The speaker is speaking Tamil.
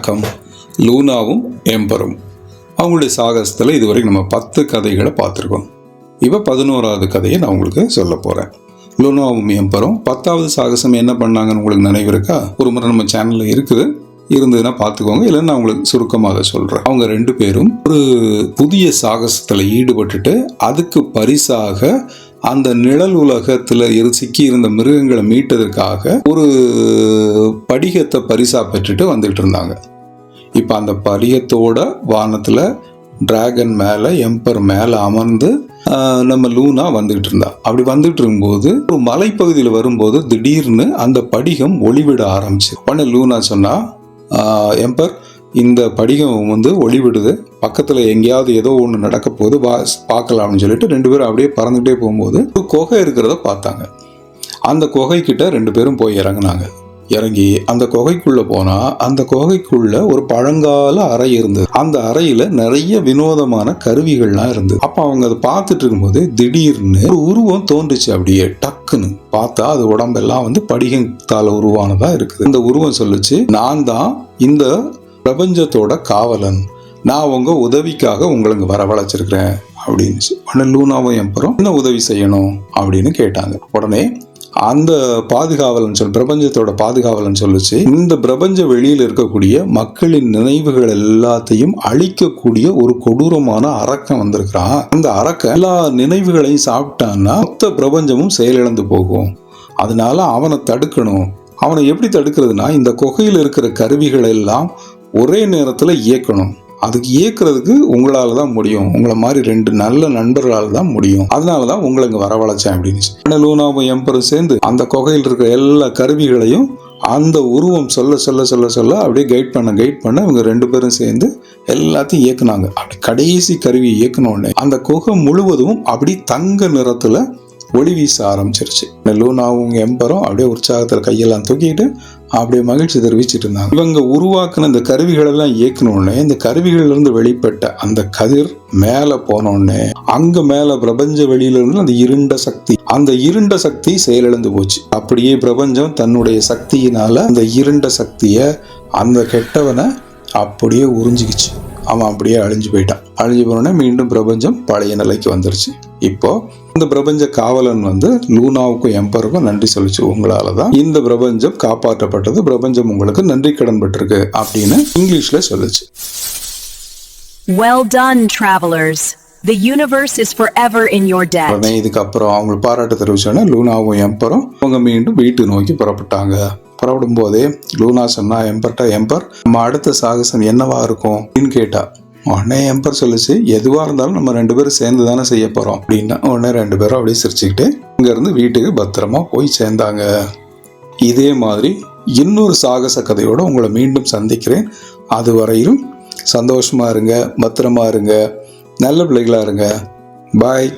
வணக்கம். லூனாவும் எம்பரும். அவங்களுடைய சாகசத்தில் இதுவரைக்கும் நம்ம பத்து கதைகளை பார்த்துருக்கோம். இப்போ பதினோராவது கதையை நான் உங்களுக்கு சொல்ல போகிறேன் லூனாவும் எம்பரும் பத்தாவது சாகசம் என்ன பண்ணாங்கன்னு உங்களுக்கு நினைவு இருக்கா? ஒரு முறை நம்ம சேனலில் இருக்குது. இருந்ததுன்னா பார்த்துக்கோங்க. இல்லைன்னா நான் உங்களுக்கு சுருக்கமாக சொல்கிறேன் அவங்க ரெண்டு பேரும் ஒரு புதிய சாகசத்தில் ஈடுபட்டுட்டு அதுக்கு பரிசாக அந்த நிழல் உலகத்தில் இரு சிக்கி இருந்த மிருகங்களை மீட்டதற்காக ஒரு படிகத்தை பரிசா பெற்றுட்டு வந்துட்டு இருந்தாங்க. இப்போ அந்த படிகத்தோட வானத்தில் டிராகன் மேலே எம்பர் மேலே அமர்ந்து நம்ம லூனா வந்துக்கிட்டு இருந்தா. அப்படி வந்துட்டு இருக்கும்போது ஒரு மலைப்பகுதியில் வரும்போது திடீர்னு அந்த படிகம் ஒளிவிட ஆரம்பிச்சு. உடனே லூனா சொன்னா எம்பர் இந்த படிகம் வந்து ஒளிவிடுது. பக்கத்தில் எங்கேயாவது ஏதோ ஒன்று நடக்க போகுது. வா பார்க்கலாம்னு சொல்லிட்டு ரெண்டு பேரும் அப்படியே பறந்துகிட்டே போகும்போது ஒரு குகை இருக்கிறத பார்த்தாங்க. அந்த குகைக்கிட்ட ரெண்டு பேரும் போய் இறங்குனாங்க. இறங்கி அந்த குகைக்குள்ள போனா அந்த குகைக்குள்ள ஒரு பழங்கால அறை இருந்தது. அந்த அறையில நிறைய வினோதமான கருவிகள்லாம் இருந்தது. அப்ப அவங்க அதை பார்த்துட்டு இருக்கும்போது திடீர்னு ஒரு உருவம் தோன்றுச்சு அப்படியே. டக்குன்னு பார்த்தா அது உடம்பெல்லாம் வந்து படிகத்தால உருவானதா இருக்குது. இந்த உருவம் சொல்லுச்சு நான் தான் இந்த பிரபஞ்சத்தோட காவலன். நான் உங்க உதவிக்காக உங்களுக்கு வரவழைச்சிருக்கிறேன். அப்படின்னுச்சு. உடனே லூனாவும் எம்பரும் என்ன உதவி செய்யணும்? அப்படின்னு கேட்டாங்க. உடனே அந்த பாதுகாவலன் சொல் பிரபஞ்சத்தோட பாதுகாவலன் சொல்லுச்சு இந்த பிரபஞ்ச வெளியில் இருக்கக்கூடிய மக்களின் நினைவுகள் எல்லாத்தையும் அழிக்கக்கூடிய ஒரு கொடூரமான அரக்கன் வந்திருக்கிறான். அந்த அரக்கன் எல்லா நினைவுகளையும் சாப்பிட்டான்னா மொத்த பிரபஞ்சமும் செயலிழந்து போகும். அதனால அவனை தடுக்கணும். அவனை எப்படி தடுக்கிறதுனா இந்த குகையில் இருக்கிற கருவிகள் எல்லாம் ஒரே நேரத்தில் இயக்கணும். அதுக்கு இயக்குறதுக்கு உங்களால தான் முடியும். உங்களை மாதிரி ரெண்டு நல்ல நண்பர்களால் தான் முடியும். அதனால தான் உங்களை இங்கே வரவழைச்சேன் அப்படின்னு லூனாவும் எம்பரும் சேர்ந்து அந்த குகையில் இருக்கிற எல்லா கருவிகளையும் அந்த உருவம் சொல்ல சொல்ல சொல்ல சொல்ல அப்படியே கைட் பண்ண கைட் பண்ண இவங்க ரெண்டு பேரும் சேர்ந்து எல்லாத்தையும் இயக்குனாங்க. அப்படி கடைசி கருவி இயக்குனோடனே அந்த குகை முழுவதும் அப்படி தங்க நிறத்தில் ஒளி வீச ஆரம்பிச்சிருச்சு. லூனாவும் எம்பரும் அப்படியே உற்சாகத்தில் கையெல்லாம் தூக்கிட்டு அப்படியே மகிழ்ச்சி தெரிவிச்சிட்டு இருந்தாங்க. இவங்க உருவாக்குன இந்த கருவிகளெல்லாம் இயக்கணுன்னே இந்த கருவிகள்ல இருந்து வெளிப்பட்ட அந்த கதிர் மேலே போனோடனே அங்கே மேலே பிரபஞ்ச வெளியிலிருந்து அந்த இருண்ட சக்தி அந்த இருண்ட சக்தி செயலிழந்து போச்சு. அப்படியே பிரபஞ்சம் தன்னுடைய சக்தியினால அந்த இருண்ட சக்தியை அந்த கெட்டவனை அப்படியே உறிஞ்சிக்கிச்சு. அவன் அப்படியே அழிஞ்சு போயிட்டான். அழிஞ்சு போனோடனே மீண்டும் பிரபஞ்சம் பழைய நிலைக்கு வந்துருச்சு. இப்போது இந்த பிரபஞ்ச காவலன் வந்து லூனாவுக்கும் எம்பருக்கும் நன்றி சொல்லிச்சு. உங்களால தான் இந்த பிரபஞ்சம் காப்பாற்றப்பட்டது. பிரபஞ்சம் உங்களுக்கு நன்றி கடன் பட்டிருக்கு அப்படின்னு இங்கிலீஷ்ல சொல்லுச்சு. Well done, travelers. The universe is forever in your debt. உடனே இதுக்கப்புறம் அவங்களுக்கு பாராட்டு தெரிவிச்சோன்னே லூனாவும் எம்பரும் அவங்க மீண்டும் வீட்டு நோக்கி புறப்பட்டாங்க. புறப்படும் போதே லூனா சொன்னா எம்பர்ட்ட எம்பர் நம்ம அடுத்த சாகசம் என்னவா இருக்கும்? அப்படின்னு கேட்டா உடனே எம்பர் சொல்லிச்சு எதுவாக இருந்தாலும் நம்ம ரெண்டு பேரும் சேர்ந்து தானே செய்ய போகிறோம் அப்படின்னா உடனே ரெண்டு பேரும் அப்படியே சிரிச்சுக்கிட்டு இங்கேருந்து வீட்டுக்கு பத்திரமா போய் சேர்ந்தாங்க. இதே மாதிரி இன்னொரு சாகச கதையோடு உங்களை மீண்டும் சந்திக்கிறேன். அது வரையிலும் சந்தோஷமாக இருங்க பத்திரமா இருங்க நல்ல பிள்ளைகளாக இருங்க. பாய்